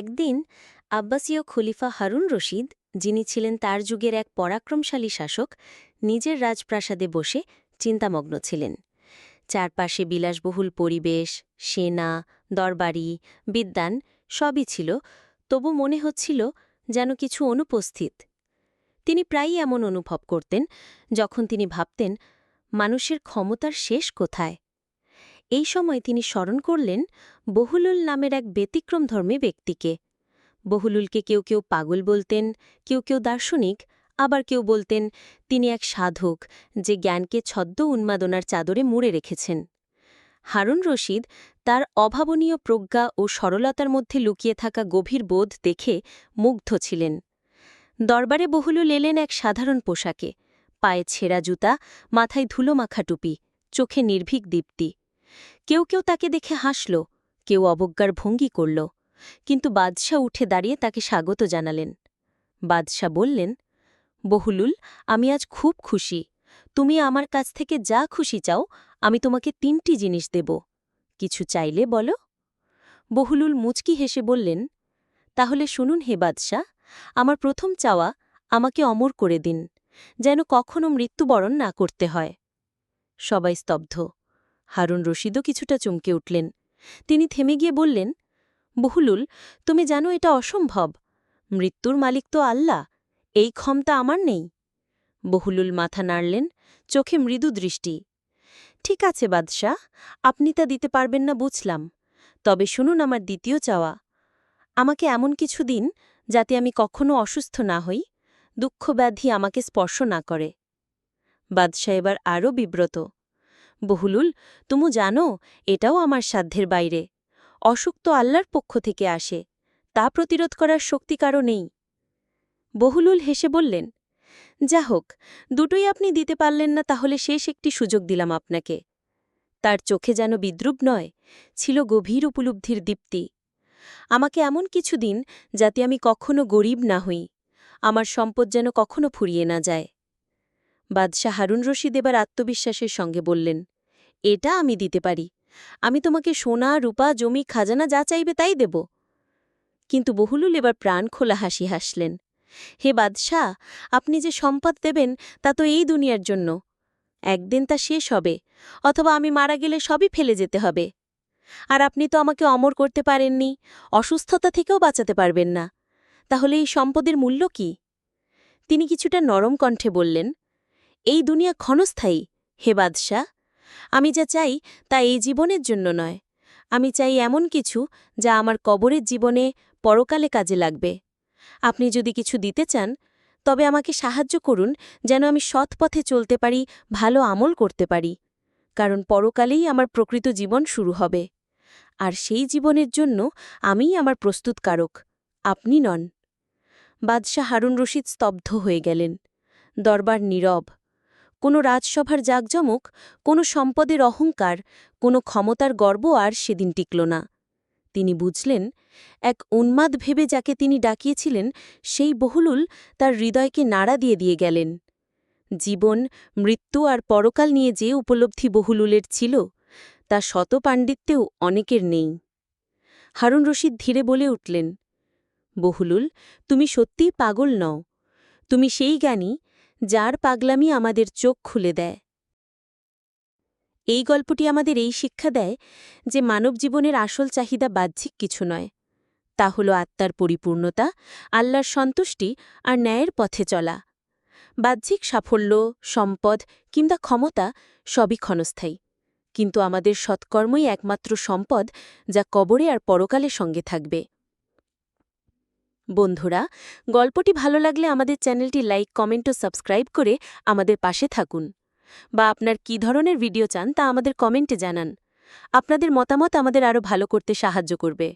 একদিন আব্বাসীয় খলিফা হারুন রশিদ, যিনি ছিলেন তার যুগের এক পরাক্রমশালী শাসক, নিজের রাজপ্রাসাদে বসে চিন্তামগ্ন ছিলেন। চারপাশে বিলাসবহুল পরিবেশ, সেনা, দরবারি, বিদ্যান সবই ছিল, তবু মনে হচ্ছিল যেন কিছু অনুপস্থিত। তিনি প্রায়ই এমন অনুভব করতেন যখন তিনি ভাবতেন, মানুষের ক্ষমতার শেষ কোথায়? এই সময় তিনি স্মরণ করলেন বহুলুল নামের এক ব্যতিক্রম ব্যতিক্রমধর্মী ব্যক্তিকে। বহুলুলকে কেউ কেউ পাগল বলতেন, কেউ কেউ দার্শনিক, আবার কেউ বলতেন, তিনি এক সাধক যে জ্ঞানকে ছদ্ম উন্মাদনার চাদরে মুড়ে রেখেছেন। হারুন রশিদ তার অভাবনীয় প্রজ্ঞা ও সরলতার মধ্যে লুকিয়ে থাকা গভীর বোধ দেখে মুগ্ধ ছিলেন। দরবারে বহুলুল এলেন এক সাধারণ পোশাকে, পায়ে ছেঁড়া জুতা, মাথায় ধুলোমাখা টুপি, চোখে নির্ভীক দীপ্তি। কেউ কেউ তাকে দেখে হাসল, কেউ অবজ্ঞার ভঙ্গি করল, কিন্তু বাদশাহ উঠে দাঁড়িয়ে তাকে স্বাগত জানালেন। বাদশাহ বললেন, বহুলুল, আমি আজ খুব খুশি। তুমি আমার কাছ থেকে যা খুশি চাও, আমি তোমাকে তিনটি জিনিস দেব। কিছু চাইলে বলো? বহুলুল মুচকি হেসে বললেন, তাহলে শুনুন হে বাদশাহ, আমার প্রথম চাওয়া আমাকে অমর করে দিন, যেন কখনো মৃত্যুবরণ না করতে হয়। সবাই স্তব্ধ। হারুন রশিদও কিছুটা চমকে উঠলেন। তিনি থেমে গিয়ে বললেন, বহুলুল, তুমি জানো এটা অসম্ভব। মৃত্যুর মালিক তো আল্লাহ, এই ক্ষমতা আমার নেই। বহুলুল মাথা নাড়লেন, চোখে মৃদু দৃষ্টি। ঠিক আছে বাদশাহ, আপনি তা দিতে পারবেন না বুঝলাম। তবে শুনুন আমার দ্বিতীয় চাওয়া। আমাকে এমন কিছু দিন যাতে আমি কখনো অসুস্থ না হই, দুঃখব্যাধি আমাকে স্পর্শ না করে। বাদশাহ এবার আরও বিব্রত। বহুলুল, তুমি জানো, এটাও আমার সাধ্যের বাইরে। অসুখ তো আল্লাহর পক্ষ থেকে আসে, তা প্রতিরোধ করার শক্তি কারও নেই। বহুলুল হেসে বললেন যা হোক দুটোই আপনি দিতে পারলেন না, তাহলে শেষ একটি সুযোগ দিলাম আপনাকে। তার চোখে যেন বিদ্রুপ নয়, ছিল গভীর উপলব্ধির দীপ্তি। আমাকে এমন কিছু দিন যাতে আমি কখনো গরিব না হই, আমার সম্পদ যেন কখনো ফুরিয়ে না যায়। বাদশাহ হারুন রশিদ এবার আত্মবিশ্বাসের সঙ্গে বললেন, এটা আমি দিতে পারি। আমি তোমাকে সোনা, রূপা, জমি, খাজানা যা চাইবে তাই দেব। কিন্তু বহুলুল এবার প্রাণ খোলা হাসি হাসলেন, হে বাদশাহ, আপনি যে সম্পদ দেবেন তা তো এই দুনিয়ার জন্য। একদিন তা শেষ হবে, অথবা আমি মারা গেলে সবই ফেলে যেতে হবে। আর আপনি তো আমাকে অমর করতে পারেননি, অসুস্থতা থেকেও বাঁচাতে পারবেন না। তাহলে এই সম্পদের মূল্য কি? তিনি কিছুটা নরম কণ্ঠে বললেন এই দুনিয়া ক্ষণস্থায়ী, হে বাদশাহ। আমি যা চাই তা এই জীবনের জন্য নয়। আমি চাই এমন কিছু যা আমার কবরের জীবনে পরকালে কাজে লাগবে। আপনি যদি কিছু দিতে চান, তবে আমাকে সাহায্য করুন যেন আমি সৎ পথে চলতে পারি, ভালো আমল করতে পারি। কারণ পরকালেই আমার প্রকৃত জীবন শুরু হবে। আর সেই জীবনের জন্য আমিই আমার প্রস্তুতকারক। আপনি নন। বাদশাহ হারুন রশিদ স্তব্ধ হয়ে গেলেন। দরবার নীরব। কোনো রাজসভার জাকজমক, কোনো সম্পদের অহংকার, কোনো ক্ষমতার গর্ব আর সেদিন টিকল না। তিনি বুঝলেন, এক উন্মাদ ভেবে যাকে তিনি ডাকিয়েছিলেন, সেই বহুলুল তার হৃদয়কে নাড়া দিয়ে দিয়ে গেলেন। জীবন, মৃত্যু আর পরকাল নিয়ে যে উপলব্ধি বহুলুলের ছিল, তা শত পাণ্ডিত্যেও অনেকের নেই। হারুন রশিদ ধীরে বলে উঠলেন, বহুলুল, তুমি সত্যিই পাগল নও। তুমি সেই জ্ঞানী যার পাগলামি আমাদের চোখ খুলে দেয়। এই গল্পটি আমাদের এই শিক্ষা দেয় যে মানব জীবনের আসল চাহিদা বাহ্যিক কিছু নয়। তা হল আত্মার পরিপূর্ণতা, আল্লাহর সন্তুষ্টি আর ন্যায়ের পথে চলা। বাহ্যিক সাফল্য, সম্পদ কিংবা ক্ষমতা সবই ক্ষণস্থায়ী। কিন্তু আমাদের সৎকর্মই একমাত্র সম্পদ যা কবরে আর পরকালে সঙ্গে থাকবে। বন্ধুরা, গল্পটি ভালো লাগলে আমাদের চ্যানেলটি লাইক, কমেন্ট ও সাবস্ক্রাইব করে আমাদের পাশে থাকুন। বা আপনার কী ধরনের ভিডিও চান তা আমাদের কমেন্টে জানান। আপনাদের মতামত আমাদের আরও ভালো করতে সাহায্য করবে।